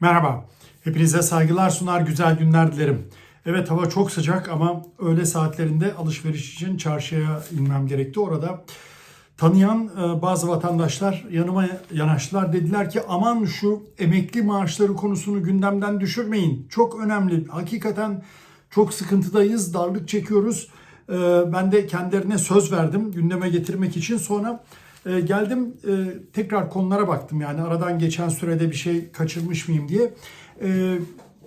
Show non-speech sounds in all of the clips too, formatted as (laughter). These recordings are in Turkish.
Merhaba. Hepinize saygılar sunar, güzel günler dilerim. Evet hava çok sıcak ama öğle saatlerinde alışveriş için çarşıya inmem gerekti. Orada tanıyan e, bazı vatandaşlar yanıma yanaştılar. Dediler ki aman şu emekli maaşları konusunu gündemden düşürmeyin. Çok önemli. Hakikaten çok sıkıntıdayız, darlık çekiyoruz. E, Ben de kendilerine söz verdim gündeme getirmek için. Sonra e, geldim e, tekrar konulara baktım. Yani aradan geçen sürede bir şey kaçırmış mıyım diye. E,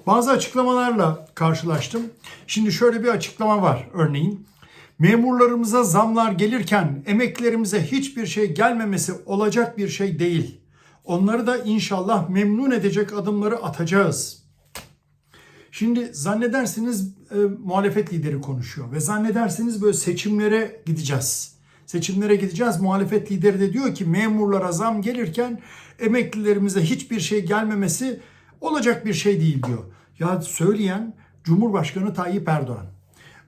Bazı açıklamalarla karşılaştım. Şimdi şöyle bir açıklama var örneğin. Memurlarımıza zamlar gelirken emeklerimize hiçbir şey gelmemesi olacak bir şey değil. Onları da inşallah memnun edecek adımları atacağız. Şimdi zannedersiniz e, muhalefet lideri konuşuyor ve zannedersiniz böyle seçimlere gideceğiz. Seçimlere gideceğiz. Muhalefet lideri de diyor ki memurlara zam gelirken emeklilerimize hiçbir şey gelmemesi olacak bir şey değil diyor. Ya söyleyen Cumhurbaşkanı Tayyip Erdoğan.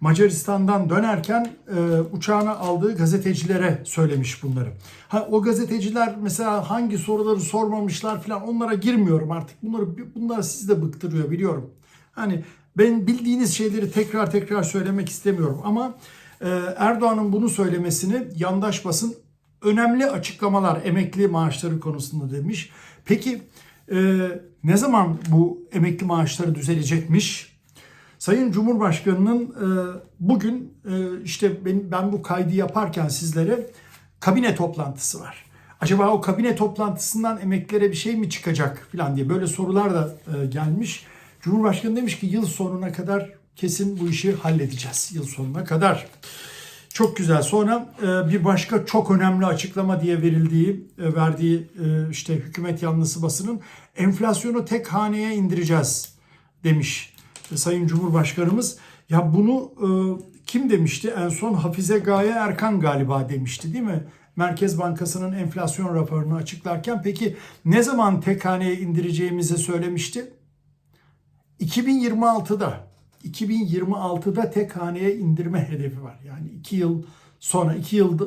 Macaristan'dan dönerken e, uçağına aldığı gazetecilere söylemiş bunları. Ha, o gazeteciler mesela hangi soruları sormamışlar falan onlara girmiyorum artık. Bunları bunlar sizi de bıktırıyor biliyorum. Hani ben bildiğiniz şeyleri tekrar tekrar söylemek istemiyorum ama Erdoğan'ın bunu söylemesini yandaş basın önemli açıklamalar emekli maaşları konusunda demiş. Peki e, ne zaman bu emekli maaşları düzelecekmiş? Sayın Cumhurbaşkanı'nın e, bugün e, işte ben, bu kaydı yaparken sizlere kabine toplantısı var. Acaba o kabine toplantısından emeklilere bir şey mi çıkacak falan diye böyle sorular da gelmiş. Cumhurbaşkanı demiş ki yıl sonuna kadar kesin bu işi halledeceğiz. Yıl sonuna kadar. Çok güzel. Sonra e, bir başka çok önemli açıklama diye verildiği, e, verdiği e, işte hükümet yanlısı basının enflasyonu tek haneye indireceğiz demiş Sayın Cumhurbaşkanımız. Ya bunu kim demişti? En son Hafize Gaye Erkan galiba demişti değil mi? Merkez Bankası'nın enflasyon raporunu açıklarken peki ne zaman tek haneye indireceğimizi söylemişti? 2026'da 2026'da tek haneye indirme hedefi var. Yani 2 yıl sonra 2 yıl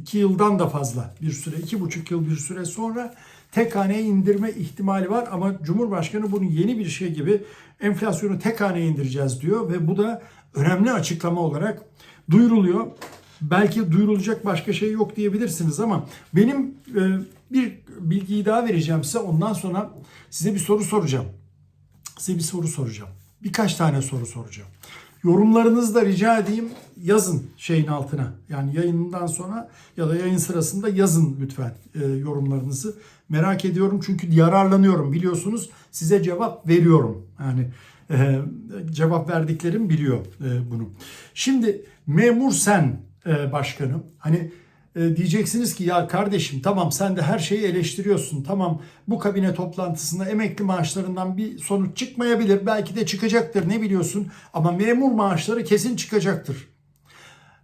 2 yıldan da fazla bir süre, iki buçuk yıl bir süre sonra tek haneye indirme ihtimali var ama Cumhurbaşkanı bunu yeni bir şey gibi enflasyonu tek haneye indireceğiz diyor ve bu da önemli açıklama olarak duyuruluyor. Belki duyurulacak başka şey yok diyebilirsiniz ama benim e, bir bilgiyi daha vereceğim size. Ondan sonra size bir soru soracağım. Size bir soru soracağım. Birkaç tane soru soracağım. Yorumlarınızı da rica edeyim yazın şeyin altına. Yani yayından sonra ya da yayın sırasında yazın lütfen e, yorumlarınızı. Merak ediyorum çünkü yararlanıyorum biliyorsunuz. Size cevap veriyorum. Yani e, cevap verdiklerim biliyor e, bunu. Şimdi memur sen e, başkanım. Hani e, diyeceksiniz ki ya kardeşim tamam sen de her şeyi eleştiriyorsun. Tamam bu kabine toplantısında emekli maaşlarından bir sonuç çıkmayabilir. Belki de çıkacaktır ne biliyorsun. Ama memur maaşları kesin çıkacaktır.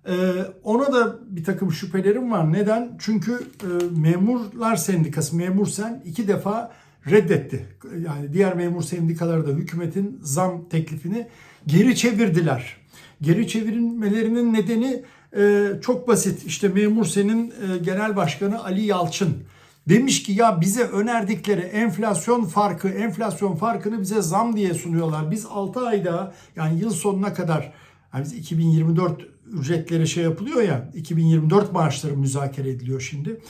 E, ona da bir takım şüphelerim var. Neden? Çünkü e, memurlar sendikası, memur sen iki defa reddetti. Yani diğer memur sendikaları da hükümetin zam teklifini geri çevirdiler. Geri çevirmelerinin nedeni e, çok basit. İşte memur senin e, genel başkanı Ali Yalçın demiş ki ya bize önerdikleri enflasyon farkı, enflasyon farkını bize zam diye sunuyorlar. Biz 6 ayda yani yıl sonuna kadar yani biz 2024 ücretleri şey yapılıyor ya 2024 maaşları müzakere ediliyor şimdi.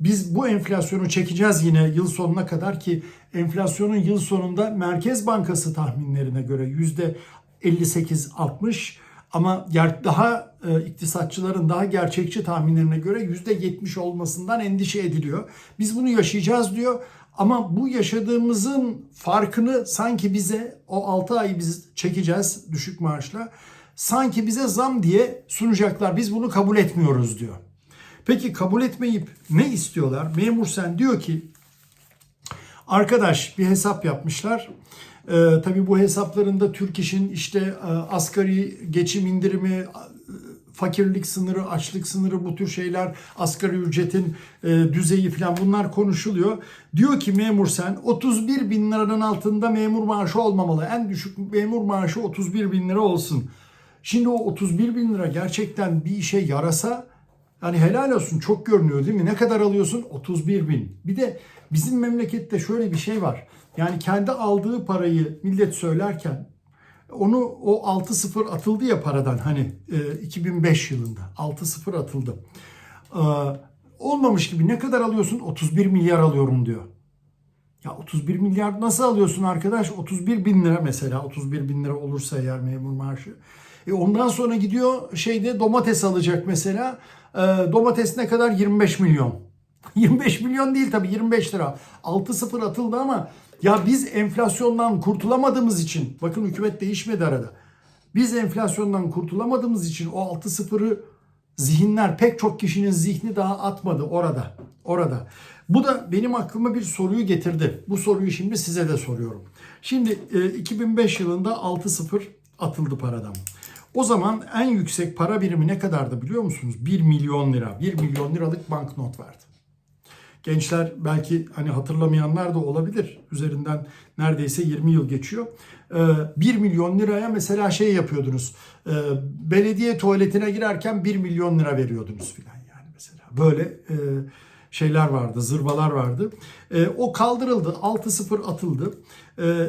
Biz bu enflasyonu çekeceğiz yine yıl sonuna kadar ki enflasyonun yıl sonunda Merkez Bankası tahminlerine göre yüzde 58-60 ama daha e, iktisatçıların daha gerçekçi tahminlerine göre yüzde 70 olmasından endişe ediliyor. Biz bunu yaşayacağız diyor. Ama bu yaşadığımızın farkını sanki bize o 6 ayı biz çekeceğiz düşük maaşla. Sanki bize zam diye sunacaklar. Biz bunu kabul etmiyoruz diyor. Peki kabul etmeyip ne istiyorlar? Memur sen diyor ki arkadaş bir hesap yapmışlar. Ee, tabii bu hesaplarında Türk İş'in işte e, asgari geçim indirimi, e, fakirlik sınırı, açlık sınırı bu tür şeyler, asgari ücretin e, düzeyi falan bunlar konuşuluyor. Diyor ki memur sen 31 bin liranın altında memur maaşı olmamalı. En düşük memur maaşı 31 bin lira olsun. Şimdi o 31 bin lira gerçekten bir işe yarasa Yani helal olsun çok görünüyor değil mi? Ne kadar alıyorsun? 31 bin. Bir de bizim memlekette şöyle bir şey var. Yani kendi aldığı parayı millet söylerken onu o 6-0 atıldı ya paradan hani e, 2005 yılında 6-0 atıldı. Ee, olmamış gibi ne kadar alıyorsun? 31 milyar alıyorum diyor. Ya 31 milyar nasıl alıyorsun arkadaş? 31 bin lira mesela 31 bin lira olursa eğer memur maaşı. E ondan sonra gidiyor şeyde domates alacak mesela. E, domates ne kadar? 25 milyon. (laughs) 25 milyon değil tabii 25 lira. 6-0 atıldı ama ya biz enflasyondan kurtulamadığımız için bakın hükümet değişmedi arada. Biz enflasyondan kurtulamadığımız için o 6-0'ı zihinler pek çok kişinin zihni daha atmadı orada. Orada. Bu da benim aklıma bir soruyu getirdi. Bu soruyu şimdi size de soruyorum. Şimdi e, 2005 yılında 6-0 atıldı paradan. O zaman en yüksek para birimi ne kadardı biliyor musunuz? 1 milyon lira. 1 milyon liralık banknot vardı. Gençler belki hani hatırlamayanlar da olabilir. Üzerinden neredeyse 20 yıl geçiyor. Ee, 1 milyon liraya mesela şey yapıyordunuz. Ee, belediye tuvaletine girerken 1 milyon lira veriyordunuz filan yani mesela. Böyle e, şeyler vardı, zırvalar vardı. E, o kaldırıldı, 6-0 atıldı.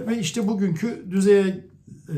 Ve işte bugünkü düzeye e,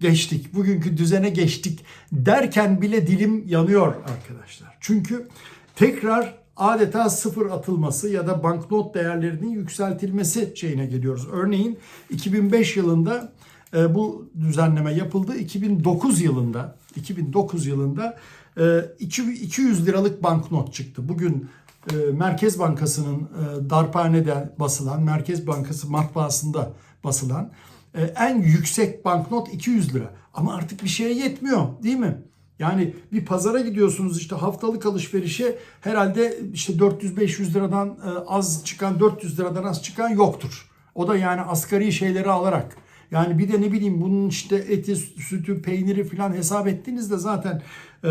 geçtik, bugünkü düzene geçtik derken bile dilim yanıyor arkadaşlar. Çünkü tekrar adeta sıfır atılması ya da banknot değerlerinin yükseltilmesi şeyine geliyoruz. Örneğin 2005 yılında e, bu düzenleme yapıldı. 2009 yılında 2009 yılında e, 200 liralık banknot çıktı. Bugün e, Merkez Bankası'nın e, darphanede basılan, Merkez Bankası matbaasında basılan en yüksek banknot 200 lira. Ama artık bir şeye yetmiyor değil mi? Yani bir pazara gidiyorsunuz işte haftalık alışverişe herhalde işte 400-500 liradan e, az çıkan 400 liradan az çıkan yoktur. O da yani asgari şeyleri alarak. Yani bir de ne bileyim bunun işte eti, sütü, peyniri falan hesap ettiğinizde zaten e,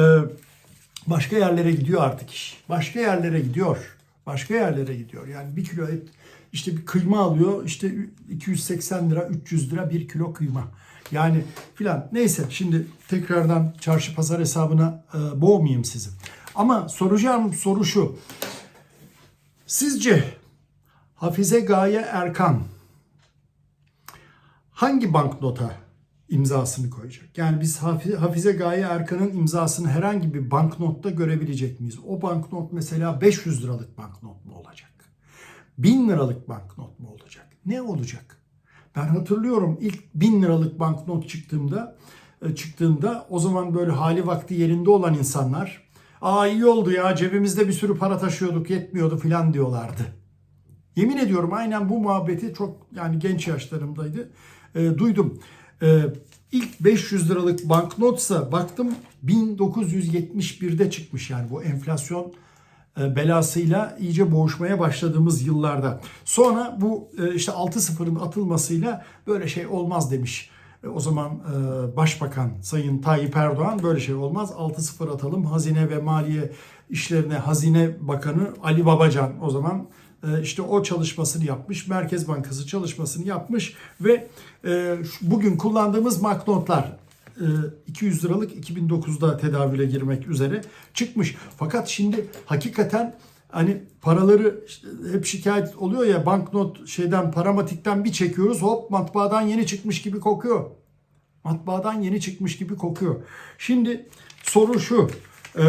başka yerlere gidiyor artık iş. Başka yerlere gidiyor. Başka yerlere gidiyor. Yani bir kilo et işte bir kıyma alıyor işte 280 lira 300 lira bir kilo kıyma. Yani filan neyse şimdi tekrardan çarşı pazar hesabına e, boğmayayım sizi. Ama soracağım soru şu. Sizce Hafize Gaye Erkan hangi banknota imzasını koyacak? Yani biz Hafize Gaye Erkan'ın imzasını herhangi bir banknotta görebilecek miyiz? O banknot mesela 500 liralık banknot? 1000 liralık banknot mu olacak? Ne olacak? Ben hatırlıyorum ilk 1000 liralık banknot çıktığımda e, çıktığında o zaman böyle hali vakti yerinde olan insanlar aa iyi oldu ya cebimizde bir sürü para taşıyorduk yetmiyordu filan diyorlardı. Yemin ediyorum aynen bu muhabbeti çok yani genç yaşlarımdaydı. E, duydum. E, ilk 500 liralık banknotsa baktım 1971'de çıkmış yani bu enflasyon belasıyla iyice boğuşmaya başladığımız yıllarda. Sonra bu e, işte 6-0'ın atılmasıyla böyle şey olmaz demiş. E, o zaman Başbakan Sayın Tayyip Erdoğan böyle şey olmaz 6-0 atalım. Hazine ve Maliye işlerine Hazine Bakanı Ali Babacan o zaman işte o çalışmasını yapmış. Merkez Bankası çalışmasını yapmış ve bugün kullandığımız banknotlar 200 liralık 2009'da tedavüle girmek üzere çıkmış. Fakat şimdi hakikaten hani paraları hep şikayet oluyor ya banknot şeyden paramatikten bir çekiyoruz hop matbaadan yeni çıkmış gibi kokuyor. Matbaadan yeni çıkmış gibi kokuyor. Şimdi soru şu. E,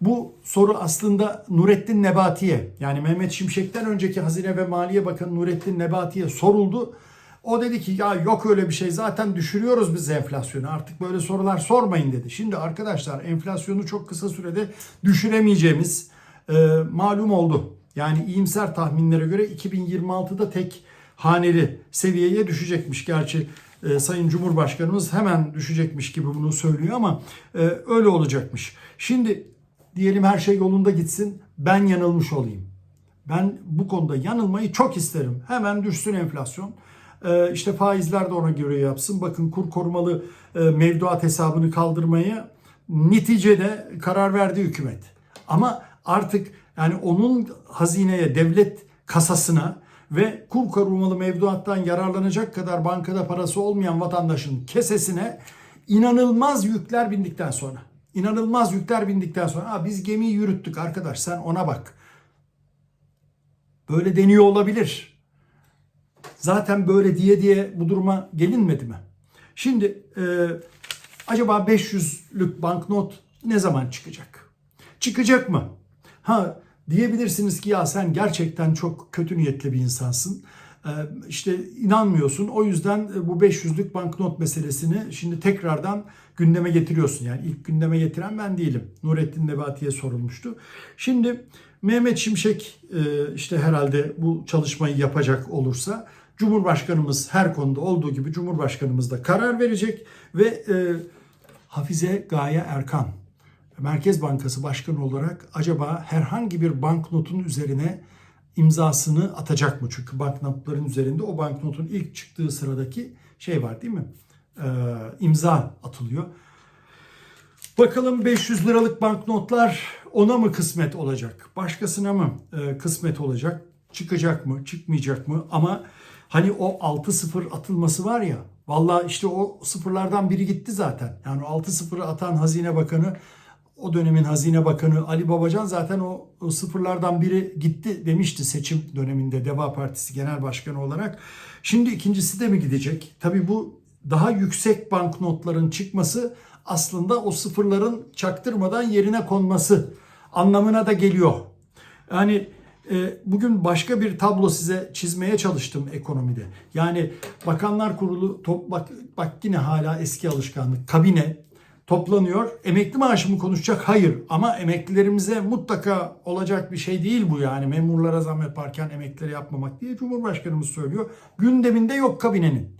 bu soru aslında Nurettin Nebati'ye yani Mehmet Şimşek'ten önceki Hazine ve Maliye Bakanı Nurettin Nebati'ye soruldu. O dedi ki ya yok öyle bir şey zaten düşürüyoruz biz enflasyonu artık böyle sorular sormayın dedi. Şimdi arkadaşlar enflasyonu çok kısa sürede düşüremeyeceğimiz e, malum oldu. Yani iyimser tahminlere göre 2026'da tek haneli seviyeye düşecekmiş. Gerçi e, Sayın Cumhurbaşkanımız hemen düşecekmiş gibi bunu söylüyor ama e, öyle olacakmış. Şimdi diyelim her şey yolunda gitsin ben yanılmış olayım. Ben bu konuda yanılmayı çok isterim. Hemen düşsün enflasyon. Ee, işte faizler de ona göre yapsın. Bakın kur korumalı e, mevduat hesabını kaldırmaya neticede karar verdi hükümet. Ama artık yani onun hazineye, devlet kasasına ve kur korumalı mevduattan yararlanacak kadar bankada parası olmayan vatandaşın kesesine inanılmaz yükler bindikten sonra İnanılmaz yükler bindikten sonra "Aa, biz gemiyi yürüttük arkadaş sen ona bak. Böyle deniyor olabilir. Zaten böyle diye diye bu duruma gelinmedi mi? Şimdi e, acaba 500'lük banknot ne zaman çıkacak? Çıkacak mı? Ha diyebilirsiniz ki ya sen gerçekten çok kötü niyetli bir insansın. Ee, işte inanmıyorsun. O yüzden bu 500'lük banknot meselesini şimdi tekrardan gündeme getiriyorsun. Yani ilk gündeme getiren ben değilim. Nurettin Nebati'ye sorulmuştu. Şimdi Mehmet Şimşek e, işte herhalde bu çalışmayı yapacak olursa Cumhurbaşkanımız her konuda olduğu gibi Cumhurbaşkanımız da karar verecek ve e, Hafize Gaye Erkan Merkez Bankası Başkanı olarak acaba herhangi bir banknotun üzerine imzasını atacak mı? Çünkü banknotların üzerinde o banknotun ilk çıktığı sıradaki şey var değil mi? Ee, imza atılıyor. Bakalım 500 liralık banknotlar ona mı kısmet olacak? Başkasına mı e, kısmet olacak? Çıkacak mı? Çıkmayacak mı? Ama hani o 6-0 atılması var ya Valla işte o sıfırlardan biri gitti zaten. Yani o 6-0'ı atan Hazine Bakanı o dönemin Hazine Bakanı Ali Babacan zaten o, o sıfırlardan biri gitti demişti seçim döneminde Deva Partisi Genel Başkanı olarak. Şimdi ikincisi de mi gidecek? Tabii bu daha yüksek banknotların çıkması aslında o sıfırların çaktırmadan yerine konması anlamına da geliyor. Yani e, bugün başka bir tablo size çizmeye çalıştım ekonomide. Yani Bakanlar Kurulu top, bak, bak yine hala eski alışkanlık kabine toplanıyor. Emekli maaşı mı konuşacak? Hayır. Ama emeklilerimize mutlaka olacak bir şey değil bu yani. Memurlara zam yaparken emeklilere yapmamak diye Cumhurbaşkanımız söylüyor. Gündeminde yok kabinenin.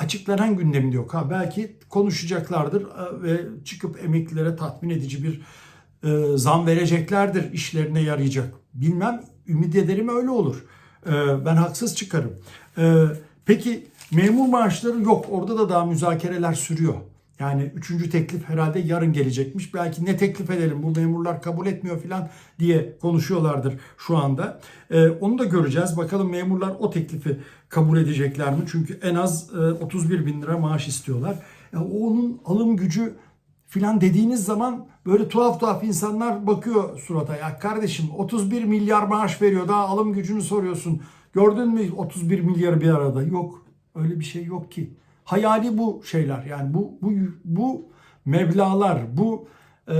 Açıklanan gündeminde yok. Ha belki konuşacaklardır e, ve çıkıp emeklilere tatmin edici bir e, zam vereceklerdir. işlerine yarayacak. Bilmem. Ümit ederim öyle olur. E, ben haksız çıkarım. E, peki memur maaşları yok. Orada da daha müzakereler sürüyor. Yani üçüncü teklif herhalde yarın gelecekmiş. Belki ne teklif edelim bu memurlar kabul etmiyor falan diye konuşuyorlardır şu anda. Ee, onu da göreceğiz. Bakalım memurlar o teklifi kabul edecekler mi? Çünkü en az e, 31 bin lira maaş istiyorlar. Ya, onun alım gücü filan dediğiniz zaman böyle tuhaf tuhaf insanlar bakıyor surata. Ya kardeşim 31 milyar maaş veriyor daha alım gücünü soruyorsun. Gördün mü 31 milyarı bir arada? Yok. Öyle bir şey yok ki hayali bu şeyler yani bu bu bu meblalar bu e,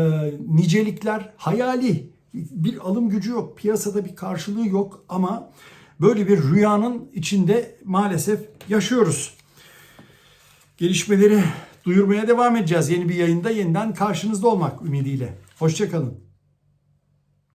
nicelikler hayali bir alım gücü yok piyasada bir karşılığı yok ama böyle bir rüyanın içinde maalesef yaşıyoruz. Gelişmeleri duyurmaya devam edeceğiz. Yeni bir yayında yeniden karşınızda olmak ümidiyle. Hoşçakalın.